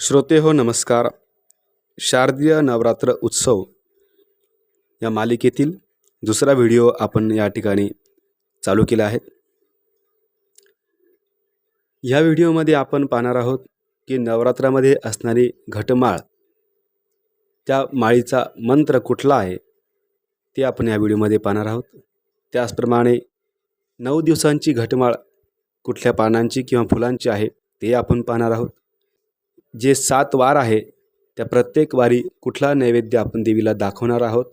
श्रोते हो नमस्कार. शारदीय नवरात्र उत्सव या मालिकेतील दुसरा व्हिडिओ आपण या ठिकाणी चालू केला आहे. ह्या व्हिडिओमध्ये आपण पाहणार आहोत की नवरात्रामध्ये असणारी घटमाळ त्या माळीचा मंत्र कुठला आहे ते आपण या व्हिडिओमध्ये पाहणार आहोत. त्याचप्रमाणे नऊ दिवसांची घटमाळ कुठल्या पानांची किंवा फुलांची आहे ते आपण पाहणार आहोत. जे सात वार आहे त्या प्रत्येक वारी कुठला नैवेद्य आपण देवीला दाखवणार आहोत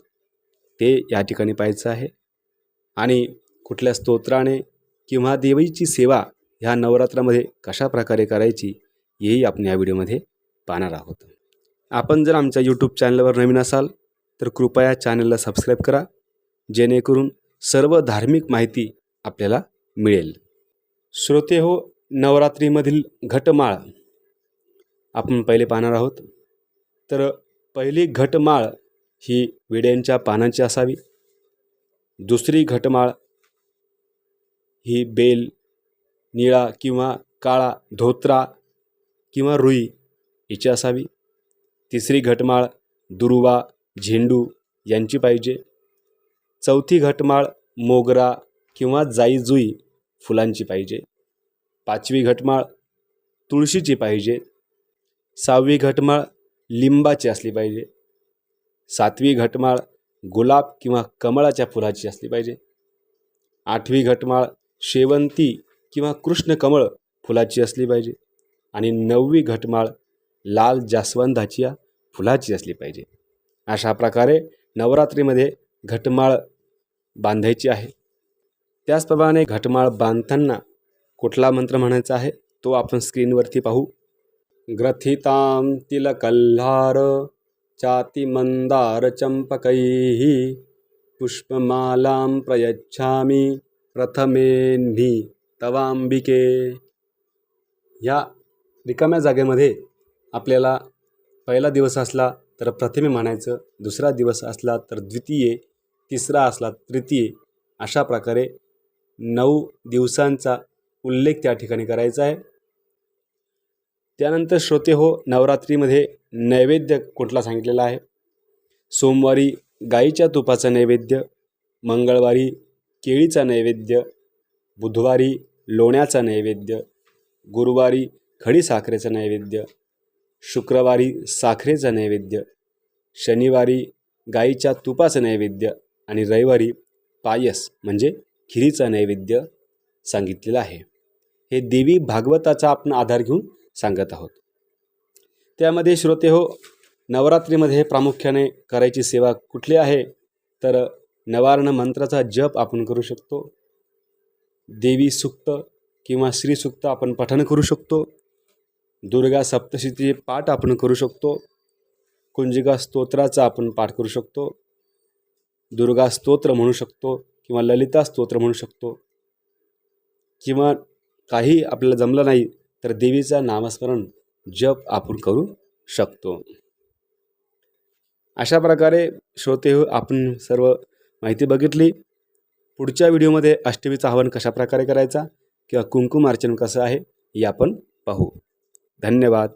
ते या ठिकाणी पाहायचं आहे. आणि कुठल्या स्तोत्राने किंवा देवीची सेवा ह्या नवरात्रामध्ये कशा प्रकारे करायची हेही आपण या व्हिडिओमध्ये पाहणार आहोत. आपण जर आमच्या यूट्यूब चॅनलवर नवीन असाल तर कृपया चॅनलला सबस्क्राईब करा जेणेकरून सर्व धार्मिक माहिती आपल्याला मिळेल. श्रोते हो नवरात्रीमधील घटमाळ. आपण पहिले पाहणार आहोत. तर पहिली घटमाळ ही विड्यांच्या पानांची असावी. दुसरी घटमाळ ही बेल निळा किंवा काळा धोत्रा किंवा रुई हिची असावी. तिसरी घटमाळ दुर्वा झेंडू यांची पाहिजे. चौथी घटमाळ मोगरा किंवा जाईजुई फुलांची पाहिजे. पाचवी घटमाळ तुळशीची पाहिजे. सहावी घटमाळ लिंबाची असली पाहिजे. सातवी घटमाळ गुलाब किंवा कमळाच्या फुलाची असली पाहिजे. आठवी घटमाळ शेवंती किंवा कृष्ण कमळ फुलाची असली पाहिजे. आणि नववी घटमाळ लाल जास्वंदाची या फुलाची असली पाहिजे. अशा प्रकारे नवरात्रीमध्ये घटमाळ बांधायची आहे. त्याचप्रमाणे घटमाळ बांधताना कुठला मंत्र म्हणायचा आहे तो आपण स्क्रीनवरती पाहू. ग्रथितां तिलकल्हार चातिमन्दारचम्पकैः पुष्पमालां प्रयच्छामि प्रथमेन्ही तवांबिके ह्या रिकाम्या जागेमध्ये आपल्याला पहिला दिवस असला तर प्रथमे म्हणायचं दुसरा दिवस असला तर द्वितीय तिसरा असला तृतीय अशा प्रकारे नऊ दिवसांचा उल्लेख त्या ठिकाणी करायचा आहे. त्यानंतर श्रोते हो नवरात्रीमध्ये नैवेद्य कुठला सांगितलेला आहे? सोमवारी गाईच्या तुपाचा नैवेद्य मंगळवारी केळीचा नैवेद्य बुधवारी लोण्याचा नैवेद्य गुरुवारी खडीसाखरेचा नैवेद्य शुक्रवारी साखरेचा नैवेद्य शनिवारी गाईच्या तुपाचं नैवेद्य आणि रविवारी पायस म्हणजे खिरीचा नैवेद्य सांगितलेलं आहे. हे देवी भागवताचा आपण आधार घेऊन सांगत आहोत. त्यामध्ये श्रोते हो नवरात्रीमध्ये प्रामुख्याने करायची सेवा कुठली आहे? तर नवारण मंत्राचा जप आपण करू शकतो. देवी सुक्त किंवा श्रीसुक्त आपण पठण करू शकतो. दुर्गा सप्तशतीचे पाठ आपण करू शकतो. कुंजिका स्तोत्राचा आपण पाठ करू शकतो. दुर्गा स्तोत्र म्हणू शकतो किंवा ललिता स्तोत्र म्हणू शकतो. किंवा काही आपल्याला जमलं नाही तर देवीचा नामस्मरण जप आपण करू शकतो. अशा प्रकारे श्रोते हो आपण सर्व माहिती बघितली. पुढच्या व्हिडिओमध्ये अष्टमीचं आवाहन कशा प्रकारे करायचा किंवा कुंकुमार्चन कसं आहे हे आपण पाहू. धन्यवाद.